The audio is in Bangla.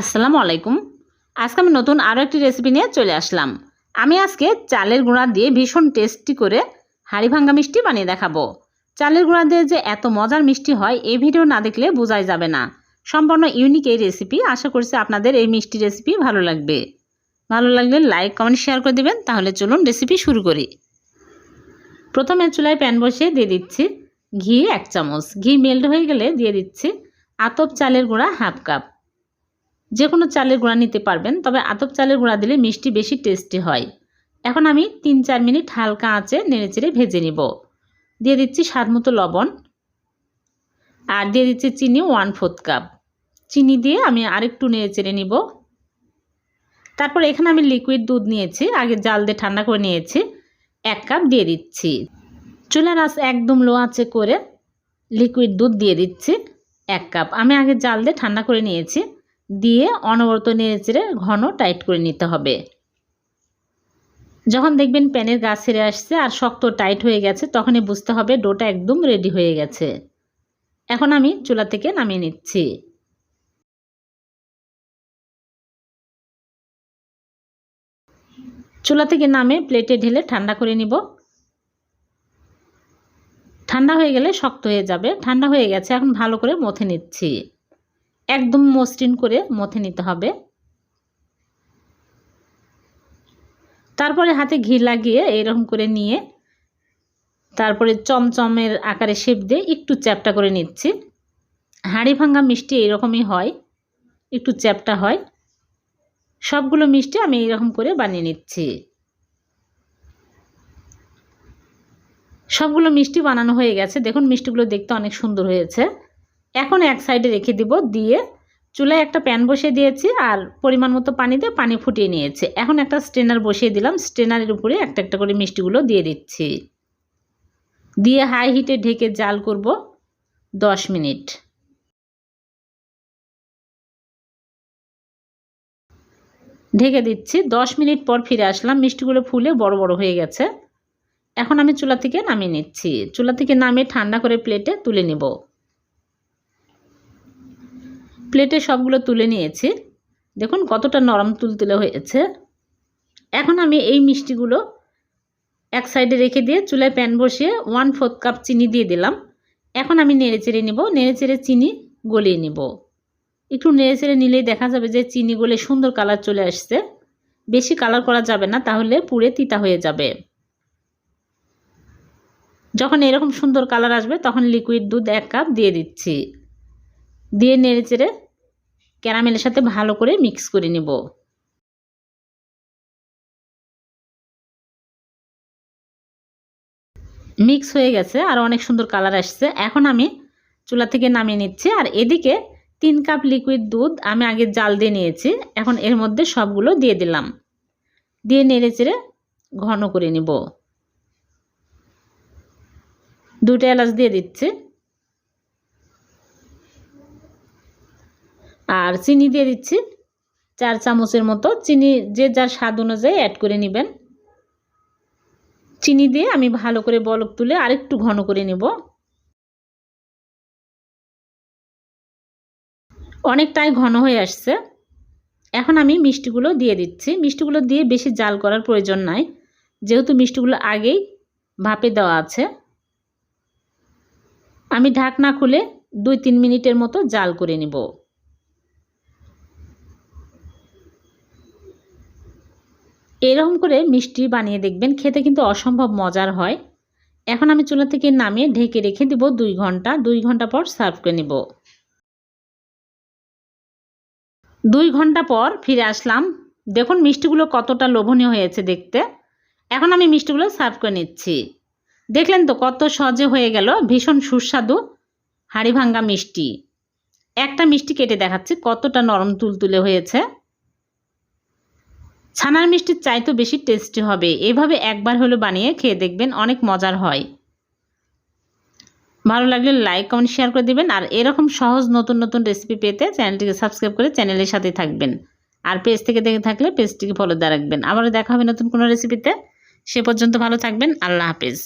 আসসালামু আলাইকুম। আজকে আমি নতুন আরও একটি রেসিপি নিয়ে চলে আসলাম। আমি আজকে চালের গুঁড়া দিয়ে ভীষণ টেস্টি করে হাঁড়ি ভাঙ্গা মিষ্টি বানিয়ে দেখাবো। চালের গুঁড়া দিয়ে যে এত মজার মিষ্টি হয়, এই ভিডিও না দেখলে বোঝাই যাবে না। সম্পূর্ণ ইউনিক এই রেসিপি আশা করছি আপনাদের এই মিষ্টি রেসিপি ভালো লাগবে। ভালো লাগলে লাইক কমেন্ট শেয়ার করে দেবেন। তাহলে চলুন রেসিপি শুরু করি। প্রথমে চুলায় প্যান বসিয়ে দিয়ে দিচ্ছি ঘি এক চামচ। ঘি মেল্ট হয়ে গেলে দিয়ে দিচ্ছি আতপ চালের গুঁড়া হাফ কাপ যে কোনো চালের গুঁড়া নিতে পারবেন, তবে আতপ চালের গুঁড়া দিলে মিষ্টি বেশি টেস্টি হয়। এখন আমি তিন চার মিনিট হালকা আঁচে নেড়েচেড়ে ভেজে নিব। দিয়ে দিচ্ছি স্বাদ মতো লবণ আর দিয়ে দিচ্ছি চিনি ওয়ান ফোর্থ কাপ। চিনি দিয়ে আমি আরেকটু নেড়েচেড়ে নিব। তারপর এখানে আমি লিকুইড দুধ নিয়েছি, আগে জাল দিয়ে ঠান্ডা করে নিয়েছি, এক কাপ দিয়ে দিচ্ছি। চুলার আঁচ একদম লো আঁচে করে লিকুইড দুধ দিয়ে দিচ্ছি, এক কাপ। আমি আগে জাল দিয়ে ঠান্ডা করে নিয়েছি। দিয়ে অনবরত নেড়ে চেড়ে ঘন টাইট করে নিতে হবে। যখন দেখবেন প্যানের গা ছেড়ে আসছে আর শক্ত টাইট হয়ে গেছে, তখনই বুঝতে হবে ডোটা একদম রেডি হয়ে গেছে। এখন আমি চুলা থেকে নামিয়ে নিচ্ছি। চুলা থেকে নামে প্লেটে ঢেলে ঠান্ডা করে নিব। ঠান্ডা হয়ে গেলে শক্ত হয়ে যাবে। ঠান্ডা হয়ে গেছে, এখন ভালো করে মথে নিচ্ছি। একদম মসৃণ করে মথে নিতে হবে। তারপরে হাতে ঘি লাগিয়ে এরকম করে নিয়ে তারপরে চমচমের আকারে শেপ দিয়ে একটু চ্যাপটা করে নিচ্ছি। হাঁড়ি ভাঙ্গা মিষ্টি এরকমই হয়, একটু চ্যাপটা হয়। সবগুলো মিষ্টি আমি এইরকম করে বানিয়ে নিচ্ছি। সবগুলো মিষ্টি বানানো হয়ে গেছে। দেখুন মিষ্টিগুলো দেখতে অনেক সুন্দর হয়েছে। এখন এক সাইডে রেখে দিব, দিয়ে চুলায় একটা প্যান বসিয়ে দিয়েছি আর পরিমাণ মতো পানি দিয়ে পানি ফুটিয়ে নিয়েছি। এখন একটা স্ট্রেনার বসিয়ে দিলাম, স্ট্রেনারের উপরে একটা একটা করে মিষ্টিগুলো দিয়ে দিচ্ছি। দিয়ে হাই হিটে ঢেকে জাল করব দশ মিনিট। ঢেকে দিচ্ছি, দশ মিনিট পর ফিরে আসলাম, মিষ্টিগুলো ফুলে বড় বড় হয়ে গেছে। এখন আমি চুলা থেকে নামিয়ে নিচ্ছি। চুলা থেকে নামিয়ে ঠান্ডা করে প্লেটে তুলে নেব। প্লেটে সবগুলো তুলে নিয়েছি। দেখুন কতটা নরম তুলতুলে হয়েছে। এখন আমি এই মিষ্টিগুলো এক সাইডে রেখে দিয়ে চুলায় প্যান বসিয়ে ওয়ান ফোর্থ কাপ চিনি দিয়ে দিলাম। এখন আমি নেড়ে চেড়ে নেব। নেড়ে চেড়ে চিনি গলিয়ে নেব। একটু নেড়ে চেড়ে নিলেই দেখা যাবে যে চিনি গলে সুন্দর কালার চলে আসছে। বেশি কালার করা যাবে না, তাহলে পুড়ে তিতা হয়ে যাবে। যখন এরকম সুন্দর কালার আসবে, তখন লিকুইড দুধ এক কাপ দিয়ে দিচ্ছি। দিয়ে নেড়ে চেড়ে ক্যারামেলের সাথে ভালো করে মিক্স করে নেব। মিক্স হয়ে গেছে, আর অনেক সুন্দর কালার আসছে। এখন আমি চুলা থেকে নামিয়ে নিচ্ছি, আর এদিকে তিন কাপ লিকুইড দুধ আমি আগে জাল দিয়ে নিয়েছি, এখন এর মধ্যে সবগুলো দিয়ে দিলাম। দিয়ে নেড়ে চেড়ে ঘন করে নিব। দুটো এলাচ দিয়ে দিচ্ছি। আর চিনি দিয়ে দিচ্ছি চার চামচের মতো। চিনি যে যার স্বাদ অনুযায়ী অ্যাড করে নেবেন। চিনি দিয়ে আমি ভালো করে বলক তুলে আরেকটু ঘন করে নেব। অনেকটাই ঘন হয়ে আসছে। এখন আমি মিষ্টিগুলো দিয়ে দিচ্ছি। মিষ্টিগুলো দিয়ে বেশি জাল করার প্রয়োজন নাই। যেহেতু মিষ্টিগুলো আগেই ভাপে দেওয়া আছে। আমি ঢাকনা খুলে দুই তিন মিনিটের মতো জাল করে নেব। এরকম করে মিষ্টি বানিয়ে দেখবেন, খেতে কিন্তু অসম্ভব মজার হয়। এখন আমি চুলা থেকে নামিয়ে ঢেকে রেখে দিব দুই ঘণ্টা দুই ঘণ্টা পর সার্ভ করে নেব। দুই ঘণ্টা পর ফিরে আসলাম। দেখুন মিষ্টিগুলো কতটা লোভনীয় হয়েছে দেখতে। এখন আমি মিষ্টিগুলো সার্ভ করে নিচ্ছি। দেখলেন তো কত সহজে হয়ে গেল, ভীষণ সুস্বাদু, হাড়ি ভাঙ্গা মিষ্টি। একটা মিষ্টি কেটে দেখাচ্ছি, কতটা নরম তুলতুলে হয়েছে। ছানার মিষ্টির চাইতেও বেশি টেস্টি হবে। এভাবে একবার হলো বানিয়ে খেয়ে দেখবেন অনেক মজার হয়। ভালো লাগলে লাইক, কমেন্ট, শেয়ার করে দেবেন। আর এরকম সহজ নতুন নতুন রেসিপি পেতে চ্যানেলটিকে সাবস্ক্রাইব করে চ্যানেলের সাথে থাকবেন। আর পেজ থেকে দেখে থাকলে পেজটিকে ফলো দেওয়া রাখবেন। আবারও দেখা হবে নতুন কোনো রেসিপিতে সে পর্যন্ত ভালো থাকবেন। আল্লাহ হাফেজ।